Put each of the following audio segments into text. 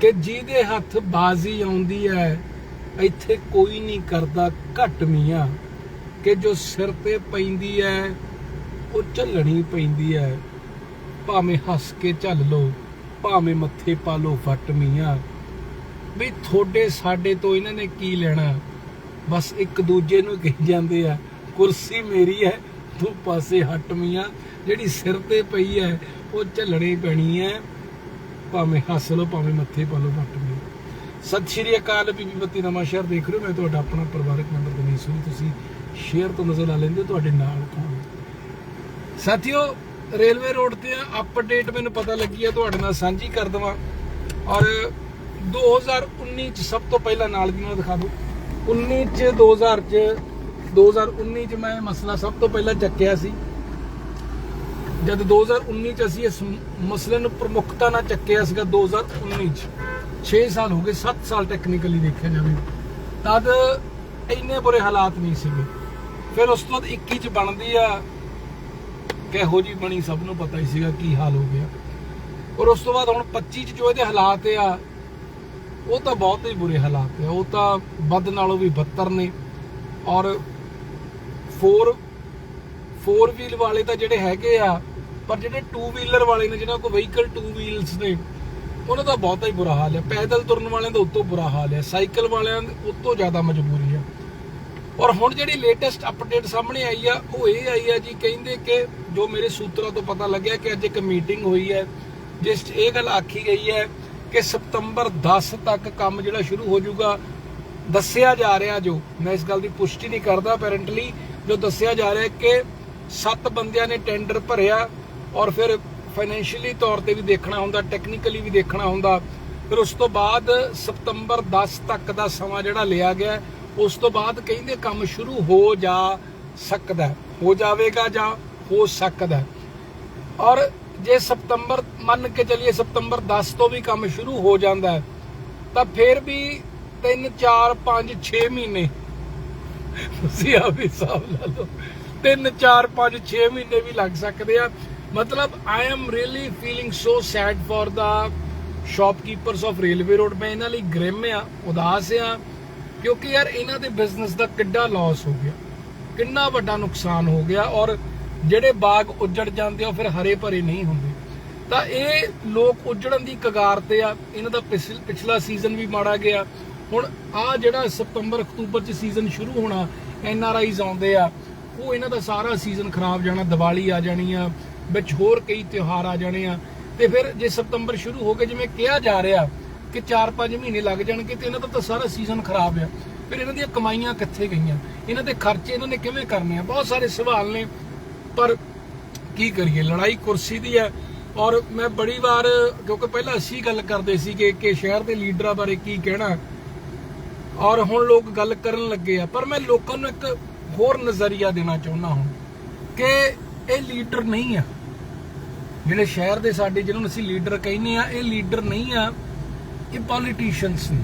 ਕਿ ਜਿਹਦੇ ਹੱਥ ਬਾਜ਼ੀ ਆਉਂਦੀ ਹੈ, ਇੱਥੇ ਕੋਈ ਨਹੀਂ ਕਰਦਾ ਘੱਟ ਮੀਆਂ। ਕਿ ਜੋ ਸਿਰ ਤੇ ਪੈਂਦੀ ਹੈ, ਉਹ ਝੱਲਣੀ ਪੈਂਦੀ ਹੈ। ਭਾਵੇਂ ਹੱਸ ਕੇ ਝੱਲ ਲੋ, ਭਾਵੇਂ ਮੱਥੇ ਪਾ ਲੋ ਫੱਟ ਮੀਆਂ। ਵੀ ਤੁਹਾਡੇ ਸਾਡੇ ਤੋਂ ਇਹਨਾਂ ਨੇ ਕੀ ਲੈਣਾ? ਬਸ ਇੱਕ ਦੂਜੇ ਨੂੰ ਕਹੀ ਜਾਂਦੇ ਆ, ਕੁਰਸੀ ਮੇਰੀ ਹੈ, ਤੂੰ ਪਾਸੇ ਹਟ ਮੀਆਂ। ਜਿਹੜੀ ਸਿਰ ਤੇ ਪਈ ਹੈ, ਉਹ ਝੱਲਣੀ ਪੈਣੀ ਹੈ। ਭਾਵੇਂ ਹੱਸ ਲਓ, ਭਾਵੇਂ ਮੱਥੇ ਪਾ ਲਓ ਫੱਟ ਮੀਆਂ ਸਤਿ ਸ਼੍ਰੀ ਅਕਾਲ, ਬੀਬੀ ਬੱਤੀ ਨਵਾਂ ਸ਼ਹਿਰ ਦੇਖ ਰਹੇ ਹੋ। ਮੈਂ ਤੁਹਾਡਾ ਆਪਣਾ ਪਰਿਵਾਰਕ ਮੈਂਬਰ ਦਨੀਸ਼ ਸਿੰਘ ਤੁਸੀਂ ਸ਼ੇਅਰ ਤੋਂ ਨਜ਼ਰ ਲਾ ਲੈਂਦੇ ਹੋ, ਤੁਹਾਡੇ ਨਾਲ ਕੌਣ ਸਾਥੀਓ, ਰੇਲਵੇ ਰੋਡ ਤੇ ਅਪਡੇਟ ਮੈਨੂੰ ਪਤਾ ਲੱਗੀ ਹੈ, ਤੁਹਾਡੇ ਨਾਲ ਸਾਂਝੀ ਕਰ ਦਵਾਂ। ਔਰ 2019 ਚ ਸਭ ਤੋਂ ਪਹਿਲਾਂ ਨਾਲ ਦੀ ਨਾਲ ਦਿਖਾ ਦਿਓ 19 ਚ 2000 ਚ 2019 ਚ ਮੈਂ ਮਸਲਾ ਸਭ ਤੋਂ ਪਹਿਲਾਂ ਚੱਕਿਆ ਸੀ। ਜਦ 2019 ਚ ਅਸੀਂ ਇਸ ਮਸਲੇ ਨੂੰ ਪ੍ਰਮੁੱਖਤਾ ਨਾਲ ਚੱਕਿਆ ਸੀਗਾ 2019 ਚ। 6 ਸਾਲ ਹੋ ਗਏ 7 ਸਾਲ ਟੈਕਨੀਕਲੀ ਦੇਖਿਆ ਜਾਵੇ। ਤਦ ਇੰਨੇ ਬੁਰੇ ਹਾਲਾਤ ਨਹੀਂ ਸੀਗੇ। ਫਿਰ ਉਸ ਤੋਂ ਬਾਅਦ 21 ਚ ਬਣਦੀ ਆ, ਕਿਹੋ ਜੀ ਬਣੀ ਸਭ ਨੂੰ ਪਤਾ ਹੀ ਸੀਗਾ ਕੀ ਹਾਲ ਹੋ ਗਿਆ। ਔਰ ਉਸ ਤੋਂ ਬਾਅਦ ਹੁਣ 25 ਚ ਜੋ ਇਹਦੇ ਹਾਲਾਤ ਆ, ਉਹ ਤਾਂ ਬਹੁਤ ਹੀ ਬੁਰੇ ਹਾਲਾਤ ਆ। ਉਹ ਤਾਂ ਵੱਧ ਨਾਲੋਂ ਵੀ ਬੱਤਰ ਨੇ। ਔਰ 4 4 ਵੀਲ ਵਾਲੇ ਤਾਂ ਜਿਹੜੇ ਹੈਗੇ ਆ ਪਰ ਜਿਹੜੇ 2 ਵੀਲਰ ਵਾਲੇ ਨੇ, ਜਿਹਨਾਂ ਕੋਲ ਵਹੀਕਲ 2 ਵੀਲਸ ਨੇ, ਉਹਨਾਂ ਦਾ ਬਹੁਤਾ ਹੀ ਬੁਰਾ ਹਾਲ ਹੈ। ਪੈਦਲ ਤੁਰਨ ਵਾਲਿਆਂ ਦਾ ਉਤੋਂ ਬੁਰਾ ਹਾਲ ਹੈ। ਸਾਈਕਲ ਵਾਲਿਆਂ ਦਾ ਉਤੋਂ ਜ਼ਿਆਦਾ ਮਜਬੂਰੀ ਹੈ। ਔਰ ਹੁਣ ਜਿਹੜੀ ਲੇਟੈਸਟ ਅਪਡੇਟ ਸਾਹਮਣੇ ਆਈ ਆ, ਉਹ ਇਹ ਆਈ ਆ ਜੀ, ਕਹਿੰਦੇ ਕਿ ਜੋ ਮੇਰੇ ਸੂਤਰਾਂ ਤੋਂ ਪਤਾ ਲੱਗਿਆ ਕਿ ਅੱਜ ਇੱਕ ਮੀਟਿੰਗ ਹੋਈ ਹੈ, ਜਿਸ 'ਚ ਇਹ ਗੱਲ ਆਖੀ ਗਈ ਹੈ ਕਿ ਸਤੰਬਰ 10 ਤੱਕ ਕੰਮ ਜਿਹੜਾ ਸ਼ੁਰੂ ਹੋ ਜਾਊਗਾ, ਦੱਸਿਆ ਜਾ ਰਿਹਾ ਜੋ, ਮੈਂ ਇਸ ਗੱਲ ਦੀ ਪੁਸ਼ਟੀ ਨਹੀਂ ਕਰਦਾ ਅਪੈਰੈਂਟਲੀ ਜੋ ਦੱਸਿਆ ਜਾ ਰਿਹਾ ਕਿ ਸੱਤ ਬੰਦਿਆਂ ਨੇ ਟੈਂਡਰ ਭਰਿਆ ਔਰ ਫਿਰ ਫਾਈਨੈਂਸ਼ੀਅਲੀ ਤੌਰ ਤੇ ਵੀ ਦੇਖਣਾ ਹੁੰਦਾ ਟੈਕਨੀਕਲੀ ਵੀ ਦੇਖਣਾ ਹੁੰਦਾ। ਫਿਰ ਉਸ ਤੋਂ ਬਾਅਦ ਸਤੰਬਰ 10 ਤੱਕ ਦਾ ਸਮਾਂ ਜਿਹੜਾ ਲਿਆ ਗਿਆ, ਉਸ ਤੋਂ ਬਾਅਦ ਕਹਿੰਦੇ ਕੰਮ ਸ਼ੁਰੂ ਹੋ ਜਾ ਸਕਦਾ, ਹੋ ਜਾਵੇਗਾ ਜਾਂ ਹੋ ਸਕਦਾ। ਔਰ ਜੇ ਸਤੰਬਰ, ਮੰਨ ਕੇ ਚੱਲੀਏ ਸਤੰਬਰ 10 ਤੋਂ ਵੀ ਕੰਮ ਸ਼ੁਰੂ ਹੋ ਜਾਂਦਾ ਹੈ ਤਾਂ ਫਿਰ ਵੀ 3 4 5 6 ਮਹੀਨੇ। ਤੁਸੀਂ ਆ ਵੀ ਹਿਸਾਬ ਲਾ ਲਓ। 3 4 5 6 ਮਹੀਨੇ ਵੀ ਲੱਗ ਸਕਦੇ ਆ। ਮਤਲਬ I am really feeling so sad for the shopkeepers of railway road ਮੈਂ ਇਹਨਾਂ ਲਈ ਗ੍ਰਿਮ ਆ ਉਦਾਸ ਆ ਕਿਉਂਕਿ ਯਾਰ ਇਹਨਾਂ ਦੇ ਬਿਜ਼ਨਸ ਦਾ ਕਿੱਡਾ ਲਾਸ ਹੋ ਗਿਆ। ਕਿੰਨਾ ਵੱਡਾ ਨੁਕਸਾਨ ਹੋ ਗਿਆ ਔਰ ਜਿਹੜੇ ਬਾਗ ਉੱਜੜ ਜਾਂਦੇ ਆ ਫਿਰ ਹਰੇ ਭਰੇ ਨਹੀਂ ਹੁੰਦੇ। ਤਾਂ ਇਹ ਲੋਕ ਉੱਜੜਨ ਦੀ ਕਗਾਰ ਤੇ ਆ। ਇਹਨਾਂ ਦਾ ਪਿਛਲਾ ਸੀਜ਼ਨ ਵੀ ਮਾੜਾ ਗਿਆ। ਹੁਣ ਆ ਜਿਹੜਾ ਸਤੰਬਰ, ਅਕਤੂਬਰ ਚ ਸੀਜ਼ਨ ਸ਼ੁਰੂ ਹੋਣਾ ਐਨ ਆਰ ਆਈਜ਼ ਆਉਂਦੇ ਆ, ਉਹ ਇਹਨਾਂ ਦਾ ਸਾਰਾ ਸੀਜ਼ਨ ਖਰਾਬ ਜਾਣਾ, ਦੀਵਾਲੀ ਆ ਜਾਣੀ ਆ ਵਿੱਚ ਹੋਰ ਕਈ ਤਿਉਹਾਰ ਆ ਜਾਣੇ ਆ। ਤੇ ਫਿਰ ਜੇ ਸਤੰਬਰ ਸ਼ੁਰੂ ਹੋ ਕੇ ਜਿਵੇਂ ਕਿਹਾ ਜਾ ਰਿਹਾ ਕਿ 4-5 ਮਹੀਨੇ ਲੱਗ ਜਾਣਗੇ, ਤੇ ਇਹਨਾਂ ਦਾ ਤਾਂ ਸਾਰਾ ਸੀਜ਼ਨ ਖਰਾਬ ਆ। ਫਿਰ ਇਹਨਾਂ ਦੀਆਂ ਕਮਾਈਆਂ ਕਿੱਥੇ ਗਈਆਂ? ਇਹਨਾਂ ਦੇ ਖਰਚੇ ਇਹਨਾਂ ਨੇ ਕਿਵੇਂ ਕਰਨੇ ਆ? ਬਹੁਤ ਸਾਰੇ ਸਵਾਲ ਨੇ। ਪਰ ਕੀ ਕਰੀਏ? ਲੜਾਈ ਕੁਰਸੀ ਦੀ ਹੈ ਔਰ ਮੈਂ ਬੜੀ ਵਾਰ, ਕਿਉਂਕਿ ਪਹਿਲਾਂ ਅਸੀਂ ਗੱਲ ਕਰਦੇ ਸੀਗੇ ਕਿ ਸ਼ਹਿਰ ਦੇ ਲੀਡਰਾਂ ਬਾਰੇ ਕੀ ਕਹਿਣਾ। ਔਰ ਹੁਣ ਲੋਕ ਗੱਲ ਕਰਨ ਲੱਗੇ ਆ। ਪਰ ਮੈਂ ਲੋਕਾਂ ਨੂੰ ਇੱਕ ਹੋਰ ਨਜ਼ਰੀਆ ਦੇਣਾ ਚਾਹੁੰਦਾ ਹਾਂ ਕਿ ਇਹ ਲੀਡਰ ਨਹੀਂ ਆ। ਜਿਹੜੇ ਸ਼ਹਿਰ ਦੇ ਸਾਡੇ ਜਿਹਨੂੰ ਅਸੀਂ ਲੀਡਰ ਕਹਿੰਦੇ ਆ, ਇਹ ਲੀਡਰ ਨਹੀਂ ਆ, ਇਹ ਪੋਲੀਟੀਸ਼ੀਅਨਸ ਨੇ।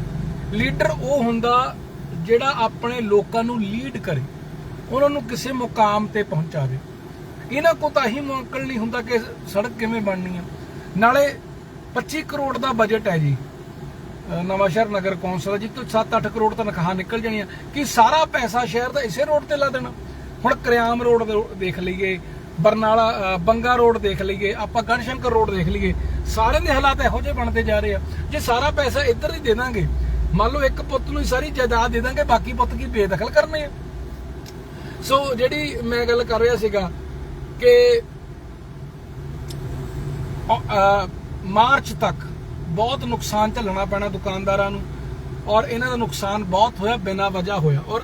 ਲੀਡਰ ਉਹ ਹੁੰਦਾ ਜਿਹੜਾ ਆਪਣੇ ਲੋਕਾਂ ਨੂੰ ਲੀਡ ਕਰੇ, ਉਹਨਾਂ ਨੂੰ ਕਿਸੇ ਮੁਕਾਮ ਤੇ ਪਹੁੰਚਾਵੇ। ਇਹਨਾਂ ਕੋ ਤਾਂ ਹੀ ਮੁਅੱਕਲ ਨਹੀਂ ਹੁੰਦਾ ਕਿ ਸੜਕ ਕਿਵੇਂ ਬਣਨੀ ਆ। ਨਾਲੇ 25 ਕਰੋੜ ਦਾ ਬਜਟ ਹੈ ਜੀ। ਨਵਾਂ ਸ਼ਹਿਰ ਨਗਰ ਕੌਂਸਲ ਜੀ, ਤੋਂ 7-8 ਕਰੋੜ ਤਨਖਾਹ ਨਿਕਲ ਜਾਣੀਆਂ। ਕਿ ਸਾਰਾ ਪੈਸਾ ਸ਼ਹਿਰ ਦਾ ਇਸੇ ਰੋਡ ਤੇ ਲਾ ਦੇਣਾ? ਹੁਣ ਕਰਿਆਮ ਰੋਡ ਦੇਖ ਲਈਏ ਬਰਨਾਲਾ ਅਹ ਬੰਗਾ ਰੋਡ ਦੇਖ ਲਈਏ ਆਪਾਂ ਗੜਸ਼ੰਕਰ ਰੋਡ ਦੇਖ ਲਈਏ ਸਾਰਿਆਂ ਦੇ ਹਾਲਾਤ ਇਹੋ ਜਿਹੇ ਬਣਦੇ ਜਾ ਰਹੇ ਆ। ਜੇ ਸਾਰਾ ਪੈਸਾ ਇੱਧਰ ਹੀ ਦੇ ਦਾਂਗੇ ਮੰਨ ਲਓ ਇੱਕ ਪੁੱਤ ਨੂੰ ਹੀ ਸਾਰੀ ਜਾਇਦਾਦ ਦੇ ਦਾਂਗੇ ਬਾਕੀ ਪੁੱਤ ਕੀ ਬੇਦਖਲ ਕਰਨੇ ਆ? ਸੋ ਜਿਹੜੀ ਮੈਂ ਗੱਲ ਕਰ ਰਿਹਾ ਸੀਗਾ ਕਿ ਅ- ਅ, ਮਾਰਚ ਤੱਕ ਬਹੁਤ ਨੁਕਸਾਨ ਝੱਲਣਾ ਪੈਣਾ ਦੁਕਾਨਦਾਰਾਂ ਨੂੰ ਔਰ ਇਹਨਾਂ ਦਾ ਨੁਕਸਾਨ ਬਹੁਤ ਹੋਇਆ ਬਿਨਾਂ ਵਜ੍ਹਾ ਹੋਇਆ। ਔਰ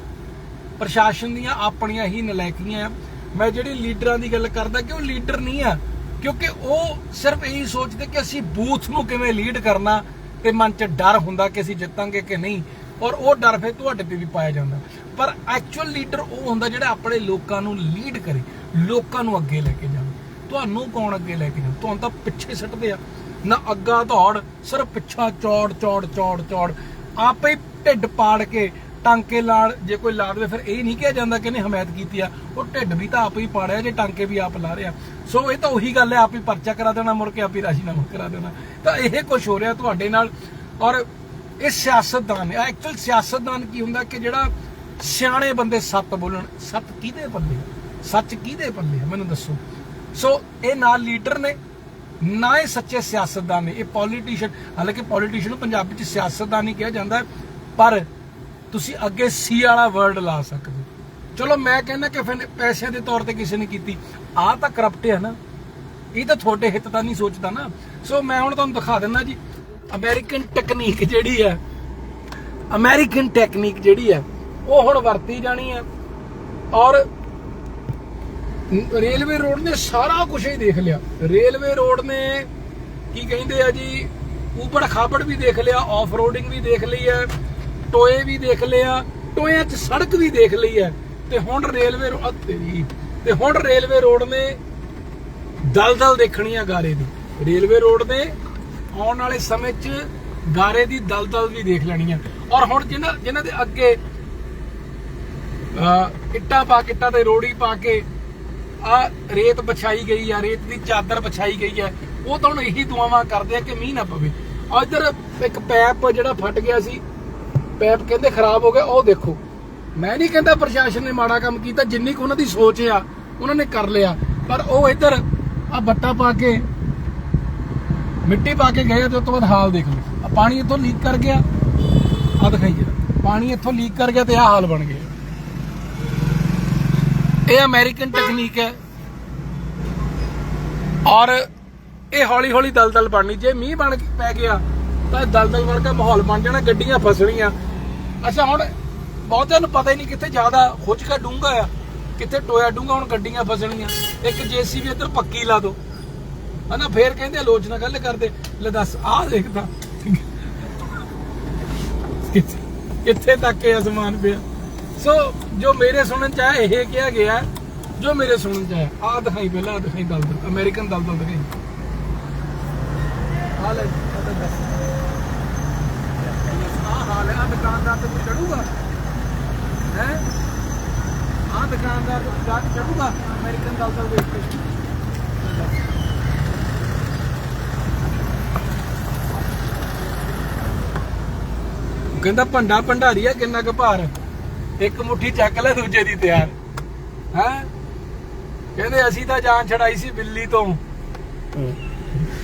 ਪ੍ਰਸ਼ਾਸਨ ਦੀਆਂ ਆਪਣੀਆਂ ਹੀ ਨਲਾਇਕੀਆਂ ਆ। ਮੈਂ ਜਿਹੜੀ ਲੀਡਰਾਂ ਦੀ ਗੱਲ ਕਰਦਾ ਕਿ ਉਹ ਲੀਡਰ ਨਹੀਂ ਆ, ਕਿਉਂਕਿ ਉਹ ਸਿਰਫ ਇਹੀ ਸੋਚਦੇ ਕਿ ਅਸੀਂ ਬੂਥ ਨੂੰ ਕਿਵੇਂ ਲੀਡ ਕਰਨਾ, ਤੇ ਮਨ 'ਚ ਡਰ ਹੁੰਦਾ ਕਿ ਅਸੀਂ ਜਿੱਤਾਂਗੇ ਕਿ ਨਹੀਂ, ਔਰ ਉਹ ਡਰ ਫਿਰ ਤੁਹਾਡੇ ਤੇ ਵੀ ਪਾਇਆ ਜਾਂਦਾ। ਪਰ ਐਕਚੁਅਲ ਲੀਡਰ ਉਹ ਹੁੰਦਾ ਜਿਹੜਾ ਆਪਣੇ ਲੋਕਾਂ ਨੂੰ ਲੀਡ ਕਰੇ, ਲੋਕਾਂ ਨੂੰ ਅੱਗੇ ਲੈ ਕੇ ਜਾਵੇ। ਤੁਹਾਨੂੰ ਕੌਣ ਅੱਗੇ ਲੈ ਕੇ ਜਾਵੇ? ਤੁਹਾਨੂੰ ਤਾਂ ਪਿੱਛੇ ਸੱਟਦੇ ਆ। ਨਾ ਅੱਗਾ ਦੌੜ, ਸਿਰਫ ਪਿੱਛਾ ਚੌੜ ਚੌੜ ਚੌੜ ਚੌੜ। ਆਪੇ ਹੀ ਢਿੱਡ ਪਾੜ ਕੇ ਟਾਂਕੇ ਲਾੜ, ਜੇ ਕੋਈ ਲਾ ਦੇਵੇ ਫਿਰ ਇਹ ਨਹੀਂ ਕਿਹਾ ਜਾਂਦਾ ਕਿ ਇਹਨੇ ਹਮਾਇਤ ਕੀਤੀ ਆ। ਉਹ ਢਿੱਡ ਵੀ ਤਾਂ ਆਪ ਹੀ ਪਾੜਿਆ, ਜੇ ਟਾਂਕੇ ਵੀ ਆਪ ਲਾ ਰਿਹਾ ਸੋ ਇਹ ਤਾਂ ਉਹੀ ਗੱਲ ਹੈ, ਆਪ ਹੀ ਪਰਚਾ ਕਰਾ ਦੇਣਾ, ਮੁੜ ਕੇ ਆਪ ਹੀ ਰਾਜੀਨਾਮਾ ਕਰਾ ਦੇਣਾ। ਤਾਂ ਇਹ ਕੁਝ ਹੋ ਰਿਹਾ ਤੁਹਾਡੇ ਨਾਲ। ਔਰ ਇਹ ਸਿਆਸਤਦਾਨ ਹੈ ਐਕਚੁਅਲ ਸਿਆਸਤਦਾਨ ਕੀ ਹੁੰਦਾ ਕਿ ਜਿਹੜਾ ਸਿਆਣੇ ਬੰਦੇ ਸੱਤ ਬੋਲਣ, ਸੱਤ ਕਿਹਦੇ ਪੱਲੇ ਸੱਚ ਕਿਹਦੇ ਪੱਲੇ ਆ? ਮੈਨੂੰ ਦੱਸੋ। ਸੋ ਇਹ ਨਾ ਲੀਡਰ ਨੇ, ਨਾ ਇਹ ਸੱਚੇ ਸਿਆਸਤਦਾਨ ਨੇ। ਇਹ ਪੋਲੀਟੀਸ਼ੀਅਨ ਹਾਲਾਂਕਿ ਪੋਲੀਟੀਸ਼ੀਅਨ ਨੂੰ ਪੰਜਾਬੀ ਵਿੱਚ ਸਿਆਸਤਦਾਨ ਹੀ ਕਿਹਾ ਜਾਂਦਾ ਪਰ ਤੁਸੀਂ ਅੱਗੇ ਸੀ ਵਾਲਾ ਵਰਡ ਲਾ ਸਕਦੇ ਹੋ। ਚਲੋ ਮੈਂ ਕਹਿੰਦਾ ਕਿ ਫਿਰ ਪੈਸਿਆਂ ਦੇ ਤੌਰ ਤੇ ਕਿਸੇ ਨੇ ਕੀਤੀ। ਆ ਤਾਂ ਕਰਪਟ ਹੈ ਨਾ। ਇਹ ਤਾਂ ਤੁਹਾਡੇ ਹਿੱਤ ਦਾ ਨਹੀਂ ਸੋਚਦਾ ਨਾ। ਸੋ ਮੈਂ ਹੁਣ ਤੁਹਾਨੂੰ ਦਿਖਾ ਦਿੰਦਾ ਜੀ। ਅਮਰੀਕਨ ਟੈਕਨੀਕ ਜਿਹੜੀ ਹੈ ਅਮਰੀਕਨ ਟੈਕਨੀਕ ਜਿਹੜੀ ਹੈ, ਉਹ ਹੁਣ ਵਰਤੀ ਜਾਣੀ ਹੈ। ਔਰ ਰੇਲਵੇ ਰੋਡ ਨੇ ਸਾਰਾ ਕੁਝ ਹੀ ਦੇਖ ਲਿਆ। ਰੇਲਵੇ ਰੋਡ ਨੇ ਕੀ ਕਹਿੰਦੇ ਆ ਜੀ ਉਪੜ ਖਾਬੜ ਵੀ ਦੇਖ ਲਿਆ ਆਫ ਰੋਡਿੰਗ ਵੀ ਦੇਖ ਲਈ ਹੈ। ਟੋਏ ਵੀ ਦੇਖ ਲਿਆ, ਟੋਇਆਂ 'ਚ ਸੜਕ ਵੀ ਦੇਖ ਲਈ ਹੈ। ਤੇ ਹੁਣ ਰੇਲਵੇ ਤੇਰੀ ਤੇ ਹੁਣ ਰੇਲਵੇ ਰੋਡ ਨੇ ਦਲਦਲ ਦੇਖਣੀ ਆ ਗਾਰੇ ਦੀ। ਰੇਲਵੇ ਰੋਡ ਨੇ ਆਉਣ ਵਾਲੇ ਸਮੇਂ 'ਚ ਗਾਰੇ ਦੀ ਦਲਦਲ ਵੀ ਦੇਖ ਲੈਣੀ ਆ। ਔਰ ਹੁਣ ਜਿਹਨਾਂ ਜਿਹਨਾਂ ਦੇ ਅੱਗੇ, ਅਹ, ਇੱਟਾਂ ਪਾ ਕੇ, ਇੱਟਾਂ ਤੇ ਰੋੜੀ ਪਾ ਕੇ ਆ ਰੇਤ ਵਿਛਾਈ ਗਈ ਆ, ਰੇਤ ਦੀ ਚਾਦਰ ਵਿਛਾਈ ਗਈ ਹੈ ਉਹ ਤਾਂ ਹੁਣ ਇਹੀ ਦੁਆਵਾਂ ਕਰਦੇ ਆ ਕਿ ਮੀਂਹ ਨਾ ਪਵੇ। ਆ ਇੱਧਰ ਇੱਕ ਪੈਪ ਜਿਹੜਾ ਫਟ ਗਿਆ ਸੀ ਪੈਪ ਕਹਿੰਦੇ ਖਰਾਬ ਹੋ ਗਿਆ, ਉਹ ਦੇਖੋ। ਮੈਂ ਨਹੀਂ ਕਹਿੰਦਾ ਪ੍ਰਸ਼ਾਸਨ ਨੇ ਮਾੜਾ ਕੰਮ ਕੀਤਾ, ਜਿੰਨੀ ਕੁ ਉਹਨਾਂ ਦੀ ਸੋਚ ਆ, ਉਹਨਾਂ ਨੇ ਕਰ ਲਿਆ। ਪਰ ਉਹ ਇੱਧਰ ਆ ਬੱਟਾ ਪਾ ਕੇ, ਮਿੱਟੀ ਪਾ ਕੇ ਗਏ ਤੇ ਉਸ ਤੋਂ ਬਾਅਦ ਹਾਲ ਦੇਖ ਲਓ। ਆ ਪਾਣੀ ਇੱਥੋਂ ਲੀਕ ਕਰ ਗਿਆ। ਆ ਦਿਖਾਈ ਜਰਾ। ਪਾਣੀ ਇੱਥੋਂ ਲੀਕ ਕਰ ਗਿਆ ਤੇ ਆ ਹਾਲ ਬਣ ਗਿਆ। ਇਹ ਅਮਰੀਕਨ ਟੈਕਨੀਕ ਹੈ। ਔਰ ਇਹ ਹੌਲੀ ਹੌਲੀ ਦਲਦਲ ਬਣਨੀ। ਜੇ ਮੀਂਹ ਬਣ ਕੇ ਪੈ ਗਿਆ, ਤਾਂ ਇਹ ਦਲਦਲ ਕੇ ਮਾਹੌਲ ਬਣ ਜਾਣਾ, ਗੱਡੀਆਂ ਫਸਣੀਆਂ। ਅੱਛਾ, ਹੁਣ ਬਹੁਤਿਆਂ ਨੂੰ ਪਤਾ ਹੀ ਨਹੀਂ ਕਿੱਥੇ ਜ਼ਿਆਦਾ ਖੁੱਚਕਾ ਡੂੰਗਾ ਆ, ਕਿੱਥੇ ਟੋਇਆ ਡੂੰਗਾ ਹੁਣ ਗੱਡੀਆਂ ਫਸਣੀਆਂ। ਇੱਕ ਜੀਸੀਬੀ ਇੱਧਰ ਪੱਕੀ ਲਾ ਦੋ। ਹਨਾ, ਫੇਰ ਕਹਿੰਦੇ ਆਲੋਚਨਾ ਗੱਲ ਕਰਦੇ। ਲੈ ਦੱਸ, ਆਹ ਦੇਖਦਾ ਕਿੱਥੇ- ਤੱਕ ਇਹ ਅਸਮਾਨ ਪਿਆ। ਸੋ, ਜੋ ਮੇਰੇ ਸੁਣਨ ਚ ਆਇਆ ਇਹ ਕਿਹਾ ਗਿਆ, ਜੋ ਮੇਰੇ ਸੁਣਨ ਚ ਆਇਆ ਆਹ ਦਿਖਾਈ ਪਹਿਲਾਂ, ਆਹ ਦਿਖਾਈ ਦਲਦਲ ਅਮਰੀਕਨ ਦਲਦਲ ਦਿਖਾਈ। ਹਾਲ ਹੈ ਦੱਸ ਆਹ ਹਾਲ ਹੈ ਆਹ ਦੁਕਾਨਦਾਰ ਤੇ ਚੜੂਗਾ? ਹੈ? ਆਹ ਦੁਕਾਨਦਾਰ ਤੇ ਜਾ ਕੇ ਚੜੂਗਾ? ਅਮਰੀਕਨ ਦਲਦਲ ਵੇਖ ਕੇ। ਕਹਿੰਦਾ ਭੰਡਾ ਭੰਡਾਰੀਆ ਕਿੰਨਾ ਕੁ ਭਾਰ। ਇੱਕ ਮੁੱਠੀ ਚੱਕ ਲੈ, ਦੂਜੇ ਦੀ ਤਿਆਰ। ਹੈ? ਕਹਿੰਦੇ ਅਸੀਂ ਤਾਂ ਜਾਨ ਛੜਾਈ ਸੀ ਬਿੱਲੀ ਤੋਂ।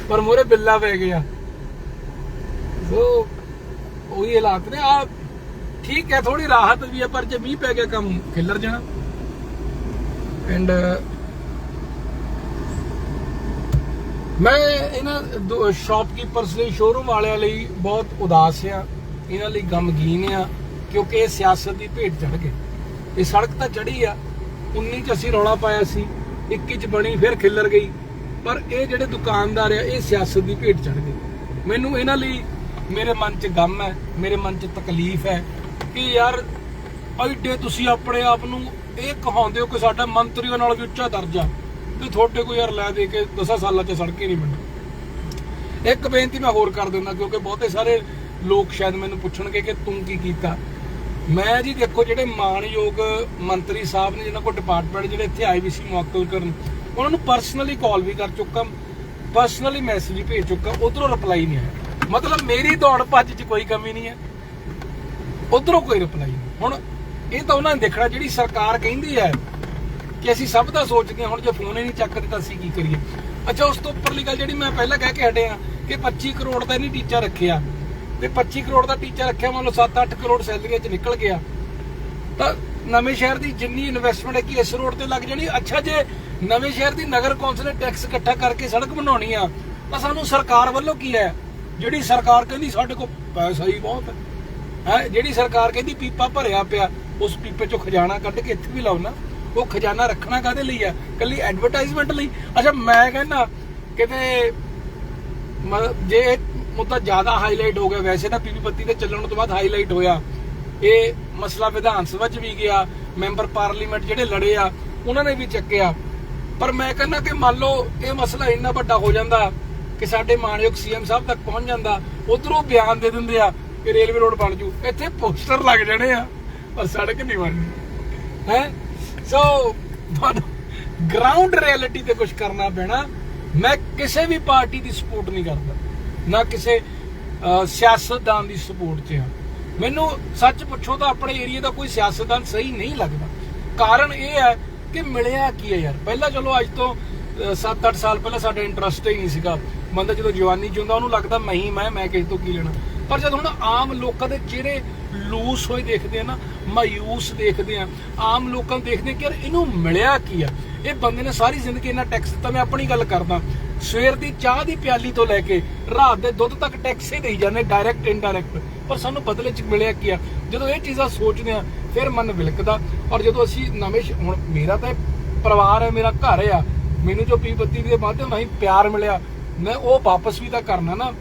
ਪਰ ਮੂਰੇ ਬਿੱਲਾ ਪੈ ਗਿਆ। ਸੋ ਉਹੀ ਹਾਲਾਤ ਨੇ। ਆ ਠੀਕ ਹੈ ਥੋੜੀ ਰਾਹਤ ਵੀ ਹੈ, ਪਰ ਜੇ ਮੀਂਹ ਪੈ ਗਿਆ ਕੰਮ ਖਿੱਲਰ ਜਾਣਾ। ਐਂਡ ਮੈਂ ਇਹਨਾਂ ਸ਼ਾਪਕੀਪਰਸ ਲਈ ਸ਼ੋਰੂਮ ਵਾਲਿਆਂ ਲਈ ਬਹੁਤ ਉਦਾਸ ਆ ਇਹਨਾਂ ਲਈ ਗਮਗੀਨ ਆ ਕਿਉਂਕਿ ਇਹ ਸਿਆਸਤ ਦੀ ਭੇਟ ਚੜ ਗਏ। ਇਹ ਸੜਕ ਤਾਂ ਚੜੀ ਆ 19 ਚ ਅਸੀਂ ਰੌਲਾ ਪਾਇਆ ਸੀ 21 ਚ ਬਣੀ, ਫਿਰ ਖਿੱਲਰ ਗਈ। ਪਰ ਇਹ ਜਿਹੜੇ ਦੁਕਾਨਦਾਰ ਆ, ਇਹ ਸਿਆਸਤ ਦੀ ਭੇਟ ਚੜ ਗਏ। ਮੈਨੂੰ ਇਹਨਾਂ ਲਈ ਮੇਰੇ ਮਨ 'ਚ ਗਮ ਹੈ, ਮੇਰੇ ਮਨ 'ਚ ਤਕਲੀਫ ਹੈ ਕਿ ਯਾਰ ਐਡੇ ਤੁਸੀਂ ਆਪਣੇ ਆਪ ਨੂੰ ਇਹ ਕਹਾਉਂਦੇ ਹੋ ਕਿ ਸਾਡਾ ਮੰਤਰੀਆਂ ਨਾਲ ਵੀ ਉੱਚਾ ਦਰਜਾ ਤੇ ਤੁਹਾਡੇ ਕੋਈ ਯਾਰ ਲੈ ਦੇ ਕੇ 10 ਸਾਲਾਂ 'ਚ ਸੜਕੇ ਨਹੀਂ ਬਣੀ ਇੱਕ ਬੇਨਤੀ ਮੈਂ ਹੋਰ ਕਰ ਦਿੰਦਾ ਕਿਉਂਕਿ ਬਹੁਤੇ ਸਾਰੇ ਲੋਕ ਸ਼ਾਇਦ ਮੈਨੂੰ ਪੁੱਛਣਗੇ ਕਿ ਤੂੰ ਕੀ ਕੀਤਾ। ਮੈਂ ਜੀ ਦੇਖੋ ਜਿਹੜੇ ਮਾਨਯੋਗ ਮੰਤਰੀ ਸਾਹਿਬ ਨੇ ਜਿਹਨਾਂ ਕੋਲ ਡਿਪਾਰਟਮੈਂਟ ਜਿਹੜੇ ਇੱਥੇ ਆਏ ਵੀ ਸੀ ਮੁਅੱਤਲ ਕਰਨ, ਉਹਨਾਂ ਨੂੰ ਪਰਸਨਲੀ ਕਾਲ ਵੀ ਕਰ ਚੁੱਕਾ ਪਰਸਨਲੀ ਮੈਸੇਜ ਵੀ ਭੇਜ ਚੁੱਕਾ, ਉਧਰੋਂ ਰਿਪਲਾਈ ਨਹੀਂ ਆਇਆ। ਮਤਲਬ ਮੇਰੀ ਦੌੜ ਭੱਜ 'ਚ ਕੋਈ ਕਮੀ ਨਹੀਂ ਹੈ। ਉਧਰੋਂ ਕੋਈ ਰਿਪਲਾਈ ਨਹੀਂ। ਹੁਣ ਇਹ ਤਾਂ ਉਹਨਾਂ ਨੇ ਦੇਖਣਾ, ਜਿਹੜੀ ਸਰਕਾਰ ਕਹਿੰਦੀ ਹੈ ਕਿ ਅਸੀਂ ਸਭ ਦਾ ਸੋਚਦੇ ਹਾਂ ਹੁਣ ਜੇ ਫੋਨ ਹੀ ਨਹੀਂ ਚੱਕਦੇ ਤਾਂ ਅਸੀਂ ਕੀ ਕਰੀਏ? ਅੱਛਾ, ਉਸ ਤੋਂ ਉੱਪਰਲੀ ਗੱਲ ਜਿਹੜੀ ਮੈਂ ਪਹਿਲਾਂ ਕਹਿ ਕੇ ਹਟੇ ਕਿ 25 ਕਰੋੜ ਦਾ ਨਹੀਂ ਟੀਚਾ ਰੱਖਿਆ। ਤੇ 25 ਕਰੋੜ ਦਾ ਟੀਚਾ ਰੱਖਿਆ, ਮੰਨ ਲਓ 7-8 ਕਰੋੜ ਸੈਲਰੀਆਂ 'ਚ ਨਿਕਲ ਗਿਆ। ਤਾਂ ਨਵੇਂ ਸ਼ਹਿਰ ਦੀ ਜਿੰਨੀ ਇਨਵੈਸਟਮੈਂਟ ਹੈ ਕਿ ਇਸ ਰੋਡ ਤੇ ਲੱਗ ਜਾਣੀ। ਅੱਛਾ, ਜੇ ਨਵੇਂ ਸ਼ਹਿਰ ਦੀ ਨਗਰ ਕੌਂਸਲ ਨੇ ਟੈਕਸ ਇਕੱਠਾ ਕਰਕੇ ਸੜਕ ਬਣਾਉਣੀ ਆ, ਤਾਂ ਸਾਨੂੰ ਸਰਕਾਰ ਵੱਲੋਂ ਕੀ ਹੈ? ਜਿਹੜੀ ਸਰਕਾਰ ਕਹਿੰਦੀ ਸਾਡੇ ਕੋਲ ਪੈਸਾ ਹੀ ਬਹੁਤ ਹੈ। ਹੈ, ਜਿਹੜੀ ਸਰਕਾਰ ਕਹਿੰਦੀ ਪੀਪਾ ਭਰਿਆ ਪਿਆ, ਉਸ ਪੀਪੇ ਚੋਂ ਖਜ਼ਾਨਾ ਕੱਢ ਕੇ ਇੱਥੇ ਵੀ ਲਾਓ ਨਾ, ਉਹ ਖਜ਼ਾਨਾ ਰੱਖਣਾ ਕਾਦੇ ਲਈ ਆ? ਕੱਲੀ ਐਡਵਰਟਾਈਜ਼ਮੈਂਟ ਲਈ? ਅੱਛਾ, ਮੈਂ ਕਹਿੰਦਾ, ਕਿਤੇ ਜੇ ਮੁੱਦਾ ਜ਼ਿਆਦਾ ਹਾਈਲਾਈਟ ਹੋ ਗਿਆ, ਵੈਸੇ ਤਾਂ ਪੀਪੀ ਬੱਤੀ ਤੇ ਚੱਲਣ ਤੋਂ ਬਾਅਦ ਹਾਈਲਾਈਟ ਹੋਇਆ। ਇਹ ਮਸਲਾ ਵਿਧਾਨ ਸਭਾ 'ਚ ਵੀ ਗਿਆ, ਮੈਂਬਰ ਪਾਰਲੀਮੈਂਟ ਜਿਹੜੇ ਲੜੇ ਆ, ਉਹਨਾਂ ਨੇ ਵੀ ਚੱਕਿਆ। ਪਰ ਮੈਂ ਕਹਿੰਦਾ ਕਿ ਮੰਨ ਲਓ, ਇਹ ਮਸਲਾ ਇੰਨਾ ਵੱਡਾ ਹੋ ਜਾਂਦਾ ਕਿ ਸਾਡੇ ਮਾਨਯੋਗ ਸੀਐਮ ਸਾਹਿਬ ਤੱਕ ਪਹੁੰਚ ਜਾਂਦਾ, ਉਧਰੋਂ ਬਿਆਨ ਦੇ ਦਿੰਦੇ ਆ ਕਿ ਰੇਲਵੇ ਰੋਡ ਬਣ ਜੂ। ਇੱਥੇ ਪੋਸਟਰ ਲੱਗ ਜਾਣੇ ਆ, ਪਰ ਸੜਕ ਨਹੀਂ ਬਣਨੀ। ਹੈ? ਸੋ ਤੁਹਾਨੂੰ ਗਰਾਊਂਡ ਰਿਐਲਿਟੀ ਤੇ ਕੁਝ ਕਰਨਾ ਪੈਣਾ। ਮੈਂ ਕਿਸੇ ਵੀ ਪਾਰਟੀ ਦੀ ਸਪੋਰਟ ਨਹੀਂ ਕਰਦਾ। ਨਾ ਕਿਸੇ ਸਿਆਸਤਦਾਨ ਦੀ ਸਪੋਰਟ 'ਚ ਆ। ਮੈਨੂੰ ਸੱਚ ਪੁੱਛੋ ਤਾਂ ਆਪਣੇ ਏਰੀਆ ਦਾ ਕੋਈ ਸਿਆਸਤਦਾਨ ਸਹੀ ਨਹੀਂ ਲੱਗਦਾ। ਕਾਰਨ ਇਹ ਹੈ ਕਿ ਮਿਲਿਆ ਕੀ ਹੈ ਯਾਰ? ਪਹਿਲਾਂ ਚਲੋ ਅੱਜ ਤੋਂ 7-8 ਸਾਲ ਪਹਿਲਾਂ ਸਾਡਾ ਇੰਟਰਸਟ ਹੀ ਨਹੀਂ ਸੀਗਾ। ਬੰਦਾ ਜਦੋਂ ਜਵਾਨੀ ਚ ਹੁੰਦਾ, ਉਹਨੂੰ ਲੱਗਦਾ ਮੈਂ ਹੀ, ਮੈਂ ਮੈਂ ਕਿਸੇ ਤੋਂ ਕੀ ਲੈਣਾ? ਪਰ ਜਦ ਹੁਣ ਆਮ ਲੋਕਾਂ ਦੇ ਚਿਹਰੇ ਲੂਸ ਹੋਏ ਦੇਖਦੇ ਆ ਨਾ, ਮਾਯੂਸ ਦੇਖਦੇ ਆ, ਆਮ ਲੋਕਾਂ ਨੂੰ ਦੇਖਦੇ ਆ ਕਿ ਯਾਰ ਇਹਨੂੰ ਮਿਲਿਆ ਕੀ ਆ? ਇਹ ਬੰਦੇ ਨੇ ਸਾਰੀ ਜ਼ਿੰਦਗੀ ਇੰਨਾ ਟੈਕਸ ਦਿੱਤਾ, ਮੈਂ ਆਪਣੀ ਗੱਲ ਕਰਦਾ। ਸਵੇਰ ਦੀ ਚਾਹ ਦੀ ਪਿਆਲੀ ਤੋਂ ਲੈ ਕੇ ਰਾਤ ਦੇ ਦੁੱਧ ਤੱਕ ਟੈਕਸ ਹੀ ਦੇਈ ਜਾਂਦੇ ਡਾਇਰੈਕਟ ਇਨਡਾਇਰੈਕਟ ਪਰ ਸਾਨੂੰ ਬਦਲੇ ਚ ਮਿਲਿਆ ਕੀ ਆ? ਜਦੋਂ ਇਹ ਚੀਜ਼ਾਂ ਸੋਚਦੇ ਆ, ਫਿਰ ਮਨ ਵਿਲਕਦਾ। ਔਰ ਜਦੋਂ ਅਸੀਂ ਨਵੇਂ ਹੁਣ ਮੇਰਾ ਤਾਂ ਪਰਿਵਾਰ ਹੈ, ਮੇਰਾ ਘਰ ਆ, ਮੈਨੂੰ ਜੋ ਪੀ ਬੱਤੀ ਦੇ ਮਾਧਿਅਮ ਰਾਹੀਂ ਪਿਆਰ ਮਿਲਿਆ, ਮੈਂ ਉਹ ਵਾਪਸ ਵੀ ਤਾਂ ਕਰਨਾ ਨਾ।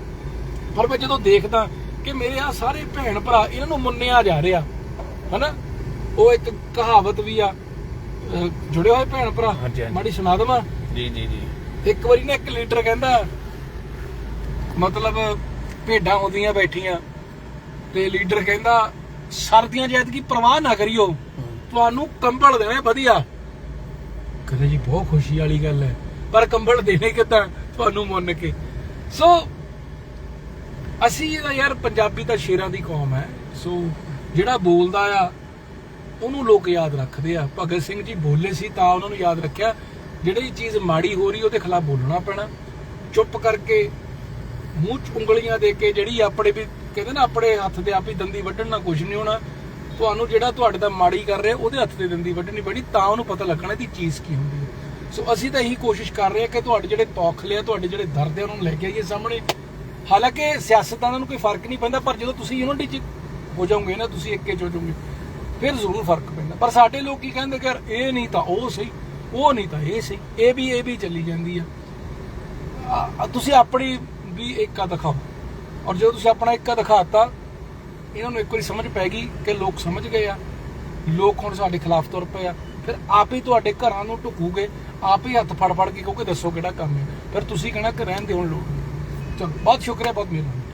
ਪਰ ਮੈਂ ਜਦੋਂ ਦੇਖਦਾ ਕਿ ਮੇਰੇ ਆ ਸਾਰੇ ਭੈਣ ਭਰਾ ਇਹਨਾਂ ਨੂੰ ਮੁੰਨਿਆ ਜਾ ਰਿਹਾ ਹਨਾ? ਉਹ ਇੱਕ ਕਹਾਵਤ ਵੀ ਆ ਜੁੜੇ ਹੋਏ ਭੈਣ ਭਰਾ। ਮਾੜੀ ਸੁਣਾ ਦੇਵਾਂ? ਜੀ ਜੀ ਜੀ। ਇੱਕ ਵਾਰੀ ਨਾ ਇੱਕ ਲੀਡਰ ਕਹਿੰਦਾ ਮਤਲਬ ਭੇਡਾਂ ਹੁੰਦੀਆਂ ਬੈਠੀਆਂ ਤੇ ਲੀਡਰ ਕਹਿੰਦਾ ਸਰਦੀਆਂ ਜੈਤ ਕੀ ਪਰਵਾਹ ਨਾ ਕਰਿਓ ਤੁਹਾਨੂੰ ਕੰਬਲ ਦੇਣੇ ਵਧੀਆ। ਕਹਿੰਦੇ ਜੀ ਬਹੁਤ ਖੁਸ਼ੀ ਵਾਲੀ ਗੱਲ ਹੈ ਪਰ ਕੰਬਲ ਦੇਣੇ ਕਿਦਾਂ? ਤੁਹਾਨੂੰ ਮੁੰਨ ਕੇ। ਸੋ ਅਸੀਂ ਤਾਂ ਯਾਰ ਪੰਜਾਬੀ ਤਾਂ ਸ਼ੇਰਾਂ ਦੀ ਕੌਮ ਹੈ, ਸੋ ਜਿਹੜਾ ਬੋਲਦਾ ਆ, ਉਹਨੂੰ ਲੋਕ ਯਾਦ ਰੱਖਦੇ ਆ। ਭਗਤ ਸਿੰਘ ਜੀ ਬੋਲੇ ਸੀ ਤਾਂ ਉਹਨਾਂ ਨੂੰ ਯਾਦ ਰੱਖਿਆ। ਜਿਹੜੀ ਚੀਜ਼ ਮਾੜੀ ਹੋ ਰਹੀ, ਉਹਦੇ ਖਿਲਾਫ ਬੋਲਣਾ ਪੈਣਾ। ਚੁੱਪ ਕਰਕੇ ਮੂੰਹ 'ਚ ਉਂਗਲੀਆਂ ਦੇ ਕੇ ਜਿਹੜੀ ਆਪਣੇ ਵੀ, ਕਹਿੰਦੇ ਨਾ ਆਪਣੇ ਹੱਥ ਦੇ ਆਪ ਹੀ ਦੰਦੀ ਵੱਢਣ ਨਾਲ ਕੁਝ ਨਹੀਂ ਹੋਣਾ। ਤੁਹਾਨੂੰ ਜਿਹੜਾ ਤੁਹਾਡੇ ਦਾ ਮਾੜੀ ਕਰ ਰਿਹਾ, ਉਹਦੇ ਹੱਥ ਤੇ ਦੰਦੀ ਵੱਢਣੀ ਪੈਣੀ, ਤਾਂ ਉਹਨੂੰ ਪਤਾ ਲੱਗਣਾ ਦੀ ਚੀਜ਼ ਕੀ ਹੁੰਦੀ ਹੈ। ਸੋ ਅਸੀਂ ਤਾਂ ਇਹੀ ਕੋਸ਼ਿਸ਼ ਕਰ ਰਹੇ ਹਾਂ ਕਿ ਤੁਹਾਡੇ ਜਿਹੜੇ ਤੌਖਲੇ ਆ, ਤੁਹਾਡੇ ਜਿਹੜੇ ਦਰਦ ਆ, ਉਹਨਾਂ ਨੂੰ ਲੈ ਕੇ ਆਈਏ ਸਾਹਮਣੇ। ਹਾਲਾਂਕਿ ਸਿਆਸਤਦਾਨਾਂ ਨੂੰ ਕੋਈ ਫ਼ਰਕ ਨਹੀਂ ਪੈਂਦਾ, ਪਰ ਜਦੋਂ ਤੁਸੀਂ ਯੂਨਿਟੀ 'ਚ ਹੋ ਜਾਓਗੇ ਨਾ, ਤੁਸੀਂ ਇੱਕੇ 'ਚ ਹੋ ਜਾਓਗੇ, ਫਿਰ ਜ਼ਰੂਰ ਫ਼ਰਕ ਪੈਂਦਾ। ਪਰ ਸਾਡੇ ਲੋਕ ਕੀ ਕਹਿੰਦੇ ਕਿ ਯਾਰ, ਇਹ ਨਹੀਂ ਤਾਂ ਉਹ ਸਹੀ, ਉਹ ਨਹੀਂ ਤਾਂ ਇਹ ਸਹੀ ਇਹ ਵੀ ਇਹ ਵੀ ਚੱਲੀ ਜਾਂਦੀ ਆ। ਤੁਸੀਂ ਆਪਣੀ ਵੀ ਏਕਾ ਦਿਖਾਓ। ਔਰ ਜਦੋਂ ਤੁਸੀਂ ਆਪਣਾ ਏਕਾ ਦਿਖਾਤਾ, ਇਹਨਾਂ ਨੂੰ ਇੱਕ ਵਾਰੀ ਸਮਝ ਪੈ ਗਈ ਕਿ ਲੋਕ ਸਮਝ ਗਏ ਆ। ਲੋਕ ਹੁਣ ਸਾਡੇ ਖਿਲਾਫ ਤੁਰ ਪਏ ਆ। ਫਿਰ ਆਪ ਹੀ ਤੁਹਾਡੇ ਘਰਾਂ ਨੂੰ ਢੁਕੂਗੇ, ਆਪ ਹੀ ਹੱਥ ਫੜ ਫੜ ਕੇ ਕਹੋਗੇ, ਦੱਸੋ ਕਿਹੜਾ ਕੰਮ ਹੈ। ਫਿਰ ਤੁਸੀਂ ਕਹਿਣਾ ਕਿ ਰਹਿਣ ਦੇ ਹੁਣ ਲੋਕ। ਚਲੋ ਬਹੁਤ ਸ਼ੁਕਰੀਆ ਬਹੁਤ ਮਿਹਰਬਾਨੀ